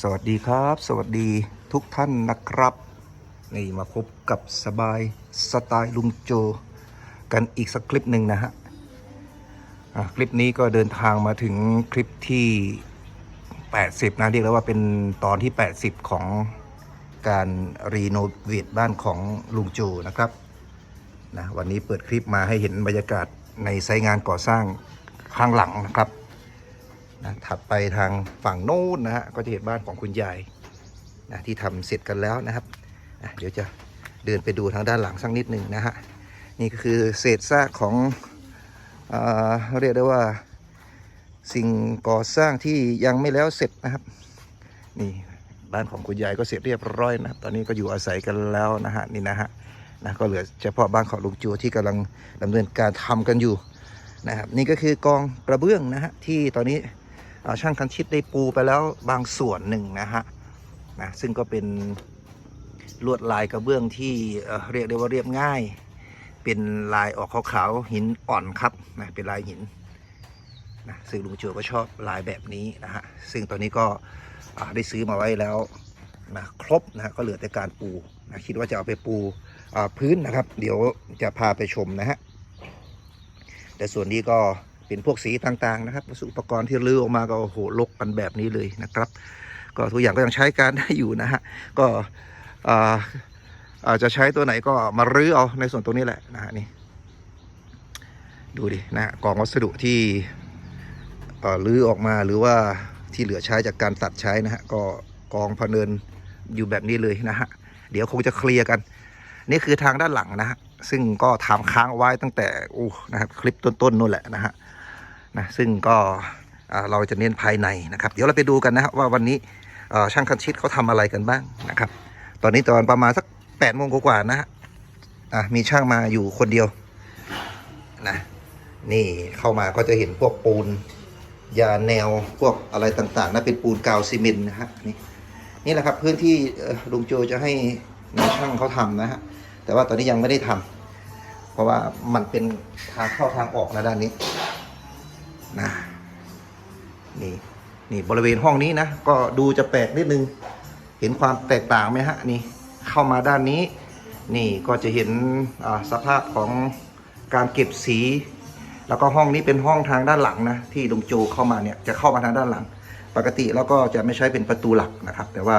สวัสดีครับ สวัสดีทุกท่านนะครับ นี่มาพบกับสบายสไตล์ลุงโจ กันอีกสักคลิปหนึ่งนะฮะอะคลิปนี้ก็เดินทางมาถึงคลิปที่ 80 นะเรียกแล้วว่าเป็นตอนที่ 80 ของการรีโนเวทบ้านของลุงโจนะครับนะวันนี้เปิดคลิปมาให้เห็นบรรยากาศในไซต์งานก่อสร้างข้างหลังนะครับ นะถัดไปทางฝั่งโน้นนะฮะก็จะเห็นบ้านของคุณยายนะที่ทำเสร็จกันแล้วนะครับอะเดี๋ยวจะเดินไปดูทางด้านหลังสักนิดหนึ่งนะฮะนี่ก็คือเศษซากของอาเรียกได้ว่าสิ่งก่อสร้างที่ยังไม่แล้วเสร็จนะครับ นี่บ้านของคุณยายก็เสร็จเรียบร้อยนะครับ ตอนนี้ก็อยู่อาศัยกันแล้วนะฮะนี่นะฮะนะก็เหลือเฉพาะบ้านของลุงจูที่กำลังดำเนินการทำกันอยู่นะครับ นี่ก็คือกองกระเบื้องนะฮะที่ตอนนี้ ช่างคันชิดได้ปูไปแล้วบางส่วนหนึ่งนะฮะนะซึ่งก็เป็นลวดลายกระเบื้องที่เเรียกได้ว่าเรียบง่าย เป็นลายออกขาวๆหินอ่อนครับนะเป็นลายหินนะซึ่งลุงโจก็ชอบลายแบบนี้นะฮะซึ่งตอนนี้ก็ได้ซื้อมาไว้แล้วนะครบนะก็เหลือแต่การปูนะคิดว่าจะเอาไปปูพื้นนะครับ เดี๋ยวจะพาไปชมนะฮะแต่ส่วนนี้ก็ เป็นพวกสีต่างๆนะครับวัสดุอุปกรณ์ที่รื้อออกมาก็โอ้โหลกกันแบบนี้เลยนะครับ ก็ทุกอย่างก็ยังใช้การได้อยู่นะฮะก็อาจจะใช้ตัวไหนก็มารื้อเอาในส่วนตรงนี้แหละนะฮะนี่ดูดินะกองวัสดุที่รื้อออกมาหรือว่าที่เหลือใช้จากการตัดใช้นะฮะก็กองพเนินอยู่แบบนี้เลยนะฮะเดี๋ยวคงจะเคลียร์กัน นี่คือทางด้านหลังนะฮะซึ่งก็ทำค้างไว้ตั้งแต่อู้นะครับคลิปต้นๆนู่นแหละนะฮะ นะซึ่งก็เราจะเน้นภายในนะครับ เดี๋ยวเราไปดูกันนะฮะว่าวันนี้ช่างคันชิดเขาทำอะไรกันบ้างนะครับ ตอนนี้ตอนประมาณสักแปดโมงกว่าๆนะฮะมีช่างมาอยู่คนเดียวนะนี่เข้ามาก็จะเห็นพวกปูน ยาแนวพวกอะไรต่างๆนะเป็นปูนกาวซีเมนต์นะฮะนี่นี่แหละครับพื้นที่ลุงโจจะให้นายช่างเขาทำนะฮะแต่ว่าตอนนี้ยังไม่ได้ทำเพราะว่ามันเป็นทางเข้าทางออกนะด้านนี้ นะนี่นี่บริเวณห้องนี้นะก็ดูจะแปลกนิดนึง เห็นความแตกต่างไหมฮะนี่เข้ามาด้านนี้ นี่ก็จะเห็นสภาพของการเก็บสี แล้วก็ห้องนี้เป็นห้องทางด้านหลังนะที่ลุงโจเข้ามาเนี่ยจะเข้ามาทางด้านหลัง ปกติแล้วก็จะไม่ใช้เป็นประตูหลักนะครับ แต่ว่า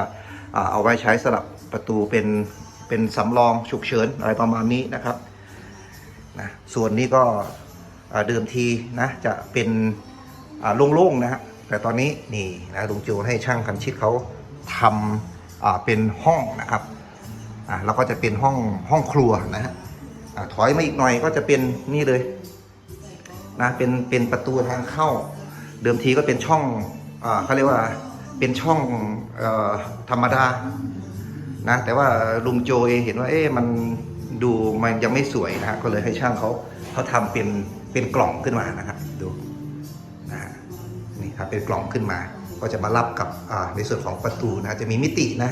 เอาไว้ใช้สลับประตูเป็นเป็นสำรองฉุกเฉินอะไรประมาณนี้นะครับนะส่วนนี้ก็ เดิมทีนะจะเป็นโล่งๆนะฮะแต่ตอนนี้นี่นะลุงโจให้ช่างคันชิดเขาทำเป็นห้องนะครับแล้วก็จะเป็นห้องห้องครัวนะฮะถอยมาอีกหน่อยก็จะเป็นนี่เลยนะเป็นเป็นประตูทางเข้า เดิมทีก็เป็นช่องอเขาเรียกว่าเป็นช่องอธรรมดานะแต่ว่าลุงโจเองเห็นว่าเอ๊ะมันดูมันยังไม่สวยนะก็เลยให้ช่างเขาเขาทำเป็น เป็นกล่องขึ้นมานะครับดูนะฮะนี่ครับเป็นกล่องขึ้นมา ก็จะมารับกับในส่วนของประตูนะจะมีมิตินะ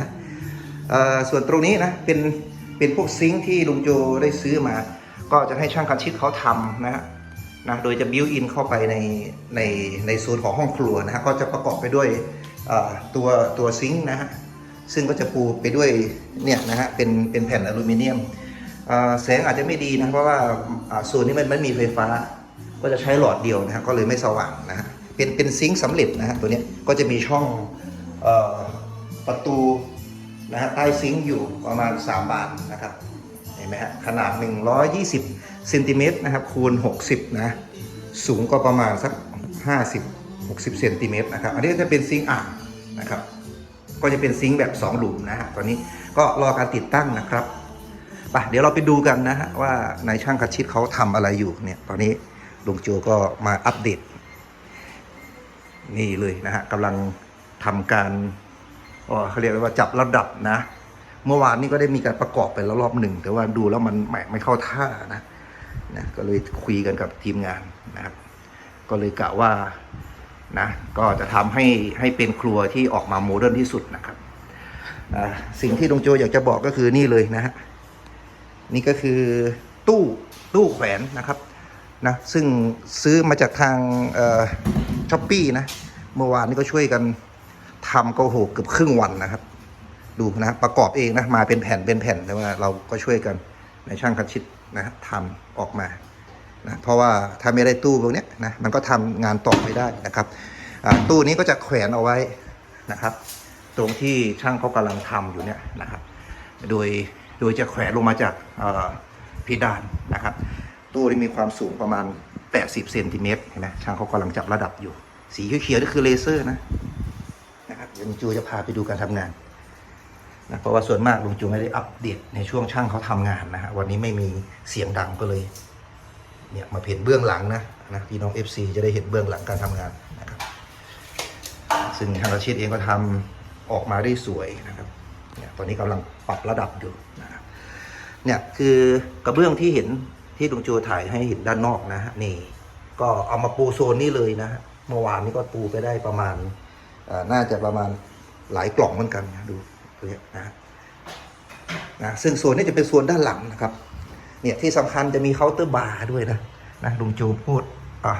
ส่วนตรงนี้นะเป็นเป็นพวกซิงค์ที่ลุงโจได้ซื้อมา ก็จะให้ช่างคันชิดเขาทำนะฮะนะโดยจะบิวอินเข้าไปในในในโซนของห้องครัวนะฮะก็จะประกอบไปด้วยตัวตัวซิงค์นะฮะซึ่งก็จะปูไปด้วยเนี่ยนะฮะเป็นเป็นแผ่นอลูมิเนียมแสงอาจจะไม่ดีนะเพราะว่าอ่าส่วนนี้มันไม่มีไฟฟ้า ก็จะใช้หลอดเดียวนะฮะก็เลยไม่สว่างนะฮะเป็นเป็นซิงค์สำเร็จนะฮะตัวนี้ก็จะมีช่องออประตูนะฮะใต้ซิงค์อยู่ประมาณ 3 บานนะครับเห็นไหมฮะขนาด 120เซนติเมตรนะครับคูณ 60 นะ สูงก็ประมาณสัก 50 60เซนติเมตรนะครับอันนี้จะเป็นซิงค์อ่างนะครับ ก็จะเป็นซิงค์แบบ 2 หลุมนะฮะตอนนี้ก็รอการติดตั้งนะครับไปเดี๋ยวเราไปดูกันนะฮะว่านายช่างคัดชิดเขาทำอะไรอยู่เนี่ยตอนนี้ ลุงโจก็มาอัปเดต นี่เลยนะฮะกำลังทำการเขาเรียกว่าจับระดับนะ เมื่อวานนี้ก็ได้มีการประกอบไปแล้วรอบหนึ่ง แต่ว่าดูแล้วมันไม่ไม่เข้าท่านะนะก็เลยคุยกันกับทีมงานนะครับ ก็เลยกะว่านะก็จะทำให้ให้เป็นครัวที่ออกมาโมเดิร์นที่สุดนะครับสิ่งที่ลุงโจอยากจะบอกก็คือนี่เลยนะฮะนี่ก็คือตู้ตู้แขวนนะครับ นะซึ่งซื้อมาจากทางช้อปปี้นะ เมื่อวานนี้ก็ช่วยกันทำก็โหเกือบครึ่งวันนะครับ ดูนะ ประกอบเองนะ มาเป็นแผ่นเป็นแผ่นแต่ว่าเราก็ช่วยกันในช่างคันชิดนะทำออกมานะเพราะว่าถ้าไม่ได้ตู้พวกนี้นะมันก็ทำงานต่อไม่ได้นะครับตู้นี้ก็จะแขวนเอาไว้นะครับ ตรงที่ช่างเขากำลังทำอยู่เนี่ยนะครับ โดยโดยจะแขวนลงมาจากเอ่อเพดานนะครับ ตู้นี้มีความสูงประมาณ 80เซนติเมตรเห็นไหมช่างเขากำลังจับระดับอยู่ สีเขียวๆนี่คือเลเซอร์นะนะครับเดี๋ยวลุงจูจะพาไปดูการทำงานนะเพราะว่าส่วนมากลุงจูไม่ได้อัปเดตในช่วงช่างเขาทำงานนะฮะวันนี้ไม่มีเสียงดังก็เลยเนี่ยมาเห็นเบื้องหลังนะนะพี่น้อง FC จะได้เห็นเบื้องหลังการทำงานนะครับ ซึ่งทางอาชีพเองก็ทำออกมาได้สวยนะครับเนี่ยตอนนี้กำลังปรับระดับอยู่นะครับเนี่ยคือกระเบื้องที่เห็น ที่ลุงจูถ่ายให้เห็นด้านนอกนะฮะนี่ ก็เอามาปูโซนนี้เลยนะเมื่อวานนี้ก็ปูไปได้ประมาณน่าจะประมาณหลายกล่องเหมือนกันนะดูตัวเนี้ยนะนะซึ่งโซนนี้จะเป็นโซนด้านหลังนะครับ เนี่ยที่สำคัญจะมีเคาน์เตอร์บาร์ด้วยนะนะลุงจูพูดอะ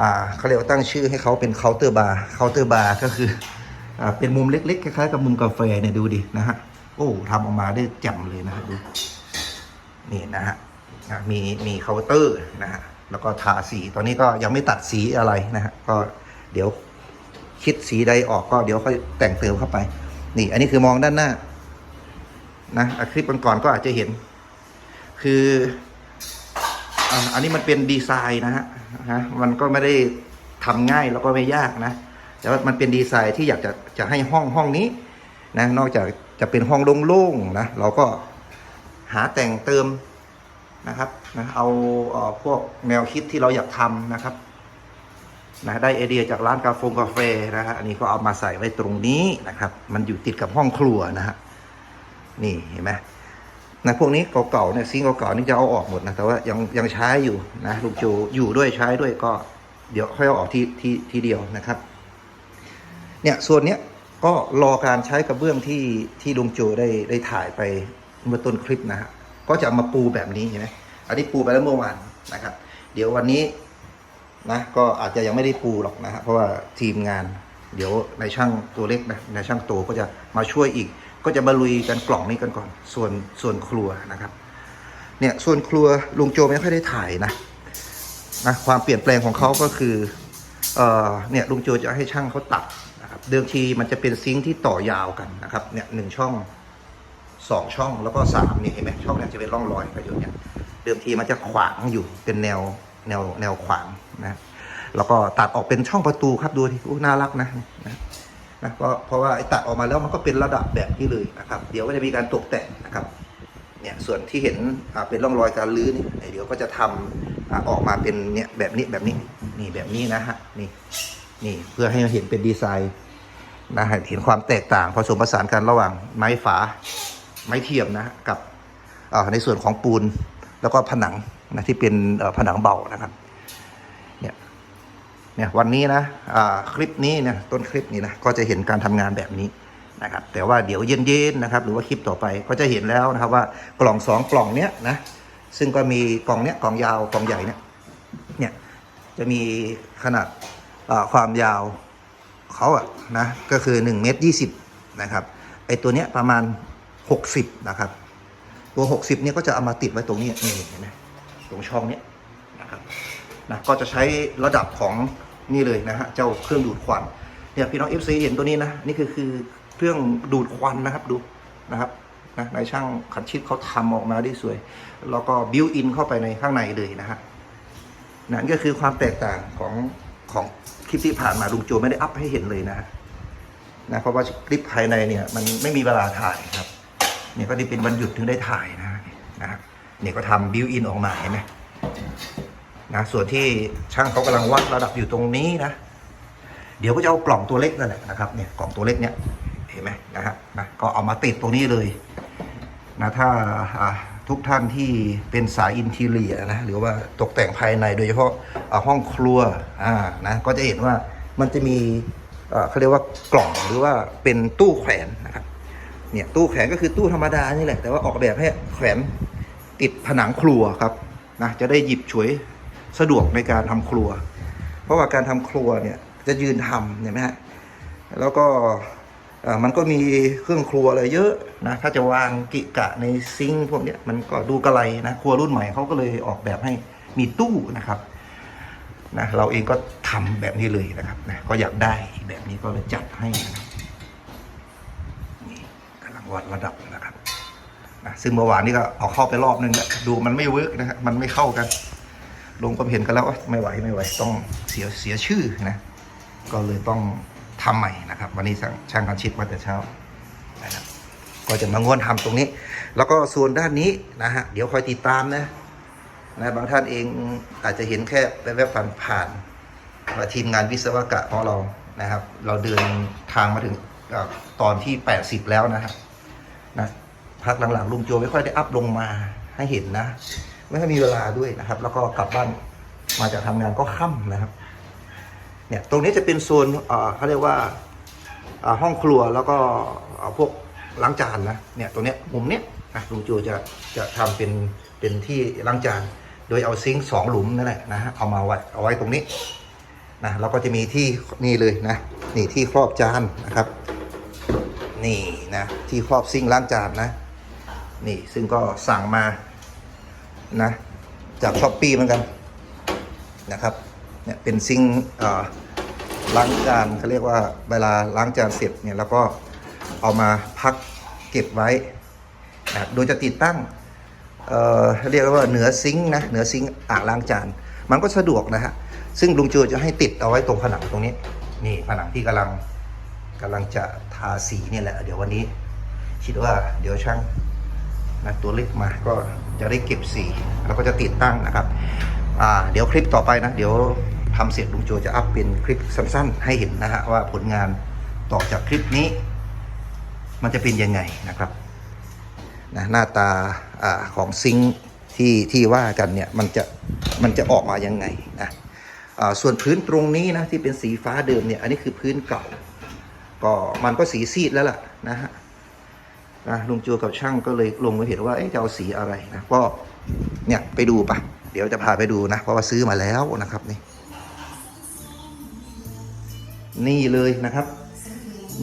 อ่าเขาเรียกว่าตั้งชื่อให้เขาเป็นเคาน์เตอร์บาร์เคาน์เตอร์บาร์ก็คืออ่าเป็นมุมเล็กๆคล้ายๆกับมุมกาแฟเนี่ยดูดินะฮะโอ้ทำออกมาได้แจ่มเลยนะดูนี่นะฮะ อะมีมีเคาน์เตอร์นะฮะแล้วก็ทาสีตอนนี้ก็ยังไม่ตัดสีอะไรนะฮะก็เดี๋ยวคิดสีใดออกก็เดี๋ยวค่อยแต่งเติมเข้าไป นี่ อันนี้คือมองด้านหน้านะคลิปก่อนๆก็อาจจะเห็น คืออันนี้มันเป็นดีไซน์นะฮะฮะมันก็ไม่ได้ทำง่ายแล้วก็ไม่ยากนะ แต่ว่ามันเป็นดีไซน์ที่อยากจะจะให้ห้องห้องนี้นะนอกจากจะเป็นห้องโล่งๆนะเราก็หาแต่งเติม นะครับนะเอาเออพวกแนวคิดที่เราอยากทำนะครับนะได้ไอเดียจากร้านกาแฟกาแฟนะฮะอันนี้ก็เอามาใส่ไว้ตรงนี้นะครับ มันอยู่ติดกับห้องครัวนะฮะนี่เห็นไหมนะพวกนี้เก่าๆเนี่ยซิงเก่าๆนี่จะเอาออกหมดนะแต่ว่ายังยังใช้อยู่นะลุงโจอยู่ด้วยใช้ด้วยก็เดี๋ยวค่อยเอาออกที่ที่ทีเดียวนะครับ เนี่ยส่วนเนี้ยก็รอการใช้กระเบื้องที่ที่ลุงโจได้ได้ถ่ายไปเมื่อต้นคลิปนะฮะ ก็จะเอามาปูแบบนี้เห็นไหมอันนี้ปูไปแล้วเมื่อวานนะครับ เดี๋ยววันนี้นะก็อาจจะยังไม่ได้ปูหรอกนะฮะเพราะว่าทีมงาน เดี๋ยวในช่างตัวเล็กนะในช่างโตก็จะมาช่วยอีก ก็จะมาลุยกันกล่องนี้กันก่อน ส่วนส่วนครัวนะครับเนี่ยส่วนครัวลุงโจไม่ค่อยได้ถ่ายนะนะความเปลี่ยนแปลงของเขาก็คือเออเนี่ยลุงโจจะให้ช่างเขาตัดนะครับเดิมทีมันจะเป็นซิงค์ที่ต่อยาวกันนะครับเนี่ยหนึ่งช่อง สองช่องแล้วก็สามนี่เห็นไหมช่องนี่ยจะเป็นร่องรอยประโยชน์เนี่ยเดิมทีมันจะขวางอยู่เป็นแนวแนวแนวขวางนะแล้วก็ตัดออกเป็นช่องประตูครับดูที่น่ารักนะนะนะเพราะเพราะว่าไอ้ตัดออกมาแล้วมันก็เป็นระดับแบบนี้เลยนะครับ เดี๋ยวก็จะมีการตกแต่งนะครับเนี่ยส่วนที่เห็นเป็นร่องรอยการลื้อนี่เดี๋ยวก็จะทำอ่าออกมาเป็นเนี่ยแบบนี้แบบนี้นี่แบบนี้นะฮะนี่นี่เพื่อให้เห็นเป็นดีไซน์นะเห็นความแตกต่างผสมผสานกันระหว่างไม้ฝา ไม้เทียมนะกับในส่วนของปูนแล้วก็ผนังนะที่เป็นผนังเบานะครับเนี่ยเนี่ยวันนี้นะคลิปนี้เนี่ยต้นคลิปนี้นะก็จะเห็นการทำงานแบบนี้นะครับแต่ว่าเดี๋ยวเย็นๆนะครับหรือว่าคลิปต่อไปก็จะเห็นแล้วนะครับว่ากล่องสองกล่องเนี้ยนะซึ่งก็มีกล่องเนี้ยกล่องยาวกล่องใหญ่เนี่ยเนี่ยจะมีขนาดความยาวเขาอะนะก็คือ1เมตรยีนะครับไอตัวเนี้ยประมาณ 60 นะครับ ตัว 60เนี่ยก็จะเอามาติดไว้ตรงนี้นี่เห็นไหมตรงช่องเนี้ยนะครับนะก็จะใช้ระดับของนี่เลยนะฮะเจ้าเครื่องดูดควันเนี่ยพี่น้อง FC เห็นตัวนี้นะนี่คือคือเครื่องดูดควันนะครับดูนะครับนะนายช่างขัดชิดเขาทำออกมาได้สวย แล้วก็บิวอินเข้าไปในข้างในเลยนะฮะนั่นก็คือความแตกต่างของของคลิปที่ผ่านมาลุงโจไม่ได้อัพให้เห็นเลยนะนะเพราะว่าคลิปภายในเนี่ยมันไม่มีเวลาถ่ายครับ เนี่ยก็ด้เป็นวันหยุดถึงได้ถ่ายนะฮะนะครับเนี่ยก็ทำบิวอินออกมาเห็นไหมนะส่วนที่ช่างเขากำลังวัดระดับอยู่ตรงนี้นะ เดี๋ยวก็จะเอากล่องตัวเล็กนั่นแหละนะครับเนี่ยกล่องตัวเล็กเนี่ยเห็นไหมนะฮะนะก็เอามาติดตรงนี้เลยนะถ้าทุกท่านที่เป็นสายอินทีเรียนะหรือว่าตกแต่งภายในโดยเฉพาะห้องครัวอ่านะก็จะเห็นว่ามันจะมีเขาเรียกว่ากล่องหรือว่าเป็นตู้แขวนนะครับ เนี่ยตู้แขวนก็คือตู้ธรรมดานี่แหละ แต่ว่าออกแบบให้แขวนติดผนังครัวครับนะจะได้หยิบฉวยสะดวกในการทำครัว เพราะว่าการทำครัวเนี่ยจะยืนทำเห็นไหมฮะแล้วก็มันก็มีเครื่องครัวอะไรเยอะนะถ้าจะวางกิกะในซิงพวกเนี้ยมันก็ดูกระไรนะครัวรุ่นใหม่เขาก็เลยออกแบบให้มีตู้นะครับนะเราเองก็ทำแบบนี้เลยนะครับนะก็อยากได้แบบนี้ก็เลยจัดให้นะครับ วัดระดับนะครับนะซึ่งเมื่อวานนี้ก็เอาเข้าไปรอบนึงแล้วดูมันไม่เวิร์กนะครับมันไม่เข้ากัน ลงความเห็นกันแล้วว่าไม่ไหวไม่ไหวต้องเสียเสียชื่อนะก็เลยต้องทำใหม่นะครับ วันนี้ช่างช่างกันชิดมาแต่เช้านะครับก็จะมาง้วนทำตรงนี้ แล้วก็ส่วนด้านนี้นะฮะเดี๋ยวคอยติดตามนะนะบางท่านเองอาจจะเห็นแค่แวบๆผ่านผ่านๆว่าทีมงานวิศวกะของเรานะครับ เราเดินทางมาถึงตอนที่ 80 แล้วนะครับ นะพักหลังๆลุงโจไม่ค่อยได้อัพลงมาให้เห็นนะ ไม่ค่อยมีเวลาด้วยนะครับ แล้วก็กลับบ้านมาจากทำงานก็ค่ำนะครับ เนี่ยตรงนี้จะเป็นโซนเขาเรียกว่าห้องครัวแล้วก็พวกล้างจานนะเนี่ยตรงเนี้ยมุมเนี้ยนะลุงโจจะจะทำเป็นเป็นที่ล้างจาน โดยเอาซิงค์สองหลุมนั่นแหละนะฮะเอามาไว้เอาไว้ตรงนี้นะแล้วก็จะมีที่นี่เลยนะนี่ที่ครอบจานนะครับ นี่นะที่ครอบซิงค์ล้างจานนะ นี่ซึ่งก็สั่งมานะ จากช้อปปี้เหมือนกันนะครับเนี่ยเป็นซิงค์เอ่อล้างจานเขาเรียกว่าเวลาล้างจานเสร็จเนี่ยเราก็เอามาพักเก็บไว้นะโดยจะติดตั้งเอ่อเรียกว่าเหนือซิงค์นะเหนือซิงค์อ่างล้างจาน มันก็สะดวกนะฮะซึ่งลุงจูจะให้ติดเอาไว้ตรงผนังตรงนี้ นี่ผนังที่กำลัง กำลังจะทาสีเนี่ยแหละ เดี๋ยววันนี้ คิดว่าเดี๋ยวช่างนะตัวเล็กมาก็จะได้เก็บสีแล้วก็จะติดตั้งนะครับเดี๋ยวคลิปต่อไปนะ เดี๋ยวทำเสร็จลุงโจจะอัพเป็นคลิปสั้นๆ ให้เห็นนะฮะว่าผลงานต่อจากคลิปนี้ มันจะเป็นยังไงนะครับนะหน้าตาอของซิงที่ที่ว่ากันเนี่ยมันจะมันจะออกมายังไงนะส่วนพื้นตรงนี้นะที่เป็นสีฟ้าเดิมเนี่ยอันนี้คือพื้นเก่า ก็มันก็สีซีดแล้วล่ะนะฮะนะลุงจูกับช่างก็เลยลงมาเห็นว่าจะเอาสีอะไรนะก็เนี่ยไปดูปะเดี๋ยวจะพาไปดูนะ เพราะว่าซื้อมาแล้วนะครับนี่ นี่เลยนะครับ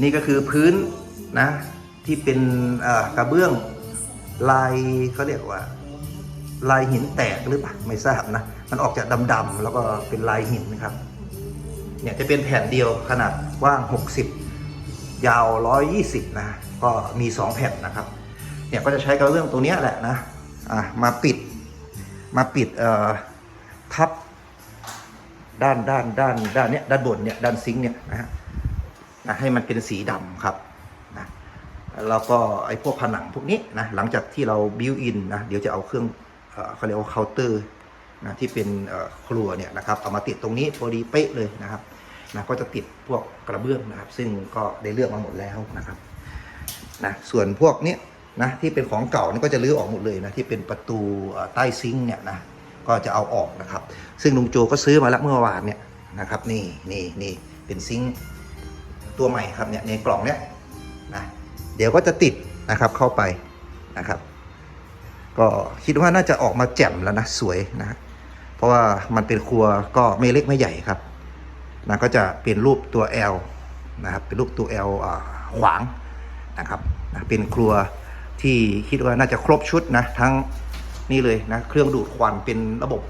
นี่ก็คือพื้นนะ ที่เป็นกระเบื้องลายเขาเรียกว่า ลายหินแตกหรือเปล่าไม่ทราบนะ มันออกจากดำๆแล้วก็เป็นลายหินนะครับ เนี่ยจะเป็นแผ่นเดียวขนาดกว้าง 60 ยาว 120 นะ ก็มี 2 แผ่นนะครับ เนี่ยก็จะใช้กระเบื้องตัวนี้แหละนะ อะมาปิด มาปิดเอ่อทับด้านด้านด้านด้านเนี้ยด้านบนเนี่ยด้านซิงค์เนี่ยนะฮะนะให้มันเป็นสีดำครับนะแล้วก็ไอ้พวกผนังพวกนี้นะหลังจากที่เราบิวอินนะเดี๋ยวจะเอาเครื่องเขาเรียกว่าเคาน์เตอร์นะที่เป็นครัวเนี่ยนะครับเอามาติดตรงนี้พอดีเป๊ะเลยนะครับ นะก็จะติดพวกกระเบื้องนะครับ ซึ่งก็ได้เลือกมาหมดแล้วนะครับนะส่วนพวกเนี้ยนะที่เป็นของเก่านี่ก็จะรื้อออกหมดเลยนะที่เป็นประตูใต้ซิงค์เนี่ยนะก็จะเอาออกนะครับ ซึ่งลุงโจก็ซื้อมาแล้วเมื่อวานเนี่ยนะครับนี่นี่นี่เป็นซิงค์ตัวใหม่ครับเนี่ยในกล่องเนี้ยนะเดี๋ยวก็จะติดนะครับเข้าไปนะครับ ก็คิดว่าน่าจะออกมาแจ่มแล้วนะสวยนะเพราะว่ามันเป็นครัวก็ไม่เล็กไม่ใหญ่ครับ นะก็จะเป็นรูปตัว L นะครับเป็นรูปตัว L ขวางนะครับนะเป็นครัวที่คิดว่าน่าจะครบชุดนะทั้งนี่เลยนะเครื่องดูดควันเป็นระบบ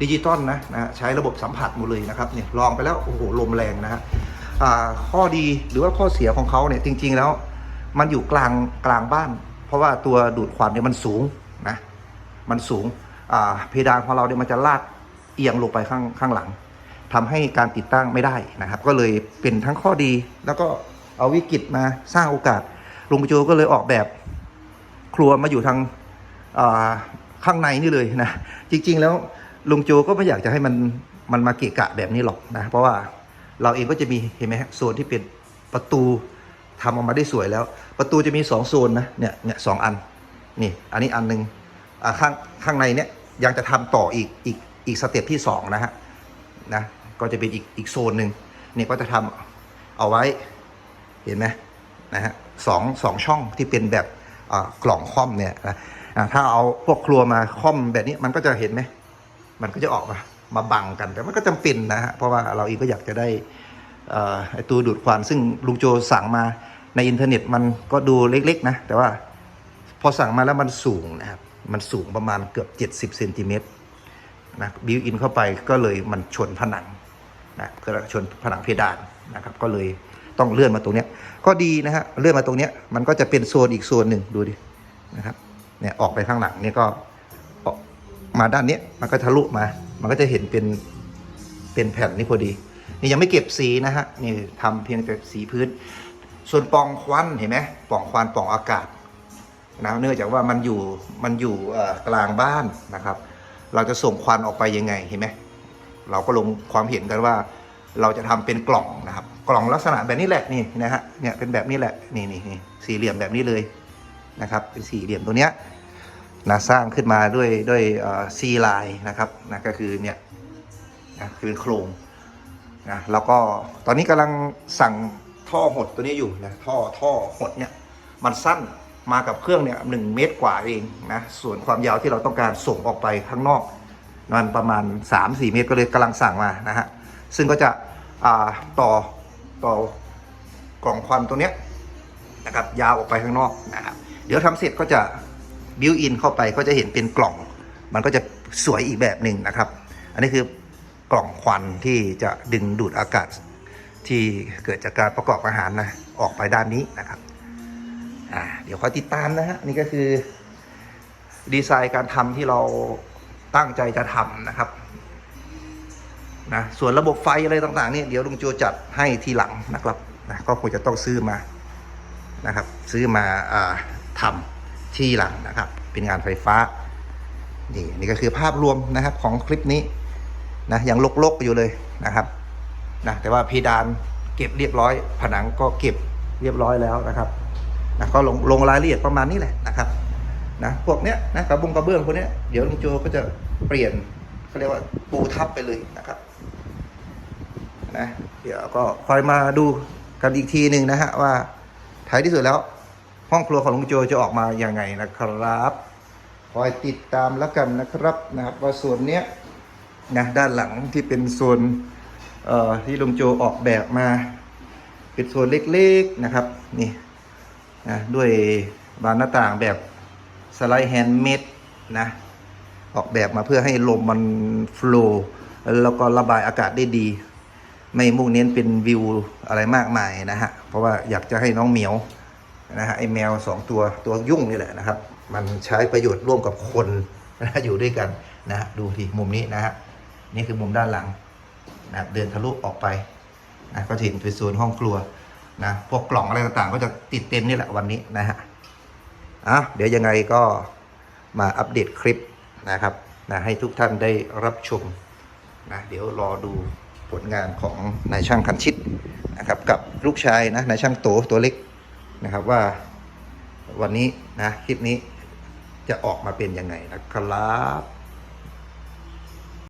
ดิจิตอลนะนะใช้ระบบสัมผัสหมดเลยนะครับเนี่ยลองไปแล้วโอ้โหลมแรงนะฮะข้อดีหรือว่าข้อเสียของเขาเนี่ยจริง ๆ แล้ว มันอยู่กลางกลางบ้าน เพราะว่าตัวดูดควันเนี่ยมันสูงนะมันสูงเพดานของเราเนี่ยมันจะลาดเอียงลงไปข้างข้างหลัง ทำให้การติดตั้งไม่ได้นะครับ ก็เลยเป็นทั้งข้อดี แล้วก็เอาวิกฤตมาสร้างโอกาสลุงประโจก็เลยออกแบบครัวมาอยู่ทางข้างในนี่เลยนะ จริง ๆ แล้วลุงโจก็ไม่อยากจะให้มันมันมาเกะกะแบบนี้หรอกนะ เพราะว่าเราเองก็จะมีเห็นไหมฮะโซนที่เป็นประตูทำออกมาได้สวยแล้ว ประตูจะมีสองโซนนะเนี่ยเนี่ยสองอันนี่อันนี้อันหนึ่งข้างข้างในเนี่ยยังจะทำต่ออีกอีกอีกสเต็ปที่สองนะฮะนะ ก็จะเป็นอีกอีกโซนหนึ่งเนี่ยก็จะทำเอาไว้เห็นไหมนะฮะสองสองช่องที่เป็นแบบกล่องค่อมเนี่ยนะถ้าเอาพวกครัวมาค่อมแบบนี้มันก็จะเห็นไหมมันก็จะออกมามาบังกันแต่มันก็จำเป็นนะฮะเพราะว่าเราเองก็อยากจะได้ไอตัวดูดควันซึ่งลุงโจสั่งมาในอินเทอร์เน็ตมันก็ดูเล็กๆนะแต่ว่าพอสั่งมาแล้วมันสูงนะครับมันสูงประมาณเกือบ 70เซนติเมตรนะบิวอินเข้าไปก็เลยมันชนผนัง นะก็ชนผนังเพดานนะครับก็เลยต้องเลื่อนมาตรงเนี้ยก็ดีนะฮะเลื่อนมาตรงเนี้ยมันก็จะเป็นโซนอีกโซนหนึ่งดูดินะครับเนี่ยออกไปข้างหลังเนี่ยก็มาด้านนี้มันก็ทะลุมา มันก็จะเห็นเป็นเป็นแผ่นนี่พอดี นี่ยังไม่เก็บสีนะฮะนี่ทำเพียงแต่สีพื้น ส่วนปองควันเห็นไหมปองควันปองอากาศนะเนื่องจากว่ามันอยู่มันอยู่กลางบ้านนะครับ เราจะส่งควันออกไปยังไงเห็นไหม เราก็ลงความเห็นกันว่า เราจะทำเป็นกล่องนะครับ กล่องลักษณะแบบนี้แหละนี่นะฮะเนี่ยเป็นแบบนี้แหละนี่นี่นี่สี่เหลี่ยมแบบนี้เลยนะครับ เป็นสี่เหลี่ยมตัวเนี้ยนะสร้างขึ้นมาด้วยด้วยซีไลน์นะครับนะก็คือเนี่ยนะคือเป็นโครงนะแล้วก็ตอนนี้กำลังสั่งท่อหดตัวนี้อยู่นะท่อท่อหดเนี่ยมันสั้นมากับเครื่องเนี่ยหนึ่งเมตรกว่าเองนะส่วนความยาวที่เราต้องการส่งออกไปข้างนอก มันประมาณ 3-4 เมตรก็เลยกำลังสั่งมานะฮะ ซึ่งก็จะต่อต่อกล่องควันตัวเนี้ยนะครับยาวออกไปข้างนอกนะครับเดี๋ยวทำเสร็จก็จะบิวอินเข้าไปก็จะเห็นเป็นกล่อง มันก็จะสวยอีกแบบหนึ่งนะครับ อันนี้คือกล่องควันที่จะดึงดูดอากาศที่เกิดจากการประกอบอาหารนะออกไปด้านนี้นะครับเดี๋ยวคอยติดตามนะฮะนี่ก็คือดีไซน์การทำที่เรา ตั้งใจจะทำนะครับนะส่วนระบบไฟอะไรต่างๆเนี่ยเดี๋ยวลุงโจจัดให้ทีหลังนะครับนะก็คงจะต้องซื้อมานะครับ ซื้อมาอทำที่หลังนะครับ เป็นงานไฟฟ้านี่นี่ก็คือภาพรวมนะครับของคลิปนี้นะยังลกๆอยู่เลยนะครับนะแต่ว่าเพดานเก็บเรียบร้อย ผนังก็เก็บเรียบร้อยแล้วนะครับนะก็ลงลงรายละเอียดประมาณนี้แหละนะครับ นะพวกเนี้ยนะกระบุงกระเบื้องพวกเนี้ยเดี๋ยวลุงโจก็จะเปลี่ยนเขาเรียกว่าปูทับไปเลยนะครับนะเดี๋ยวก็คอยมาดูกันอีกทีหนึ่งนะฮะว่าท้ายที่สุดแล้ว ห้องครัวของลุงโจจะออกมาอย่างไงนะครับคอยติดตามแล้วกันนะครับนะครับว่าส่วนเนี้ยนะด้านหลังที่เป็นโซนเอ่อที่ลุงโจออกแบบมาเป็นโซนเล็กๆนะครับนี่นะด้วยบานหน้าต่างแบบ สไลด์แฮนด์เมดนะออกแบบมาเพื่อให้ลมมันฟลูแล้วก็ระบายอากาศได้ดี ไม่มุ่งเน้นเป็นวิวอะไรมากมายนะฮะ เพราะว่าอยากจะให้น้องเหมียวนะฮะไอแมวสองตัวตัวยุ่งนี่แหละนะครับ มันใช้ประโยชน์ร่วมกับคนนะอยู่ด้วยกันนะฮะดูทีมุมนี้นะฮะนี่คือมุมด้านหลังนะเดินทะลุออกไปนะก็จะเห็นเป็นโซนห้องครัวนะพวกกล่องอะไรต่างๆ ก็จะติดเต็มนี่แหละวันนี้นะฮะ อะเดี๋ยวยังไงก็มาอัปเดตคลิปนะครับนะให้ทุกท่านได้รับชมนะเดี๋ยวรอดูผลงานของนายช่างคันชิดนะครับกับลูกชายนะนายช่างโตตัวเล็กนะครับว่าวันนี้นะคลิปนี้จะออกมาเป็นยังไงนะครับ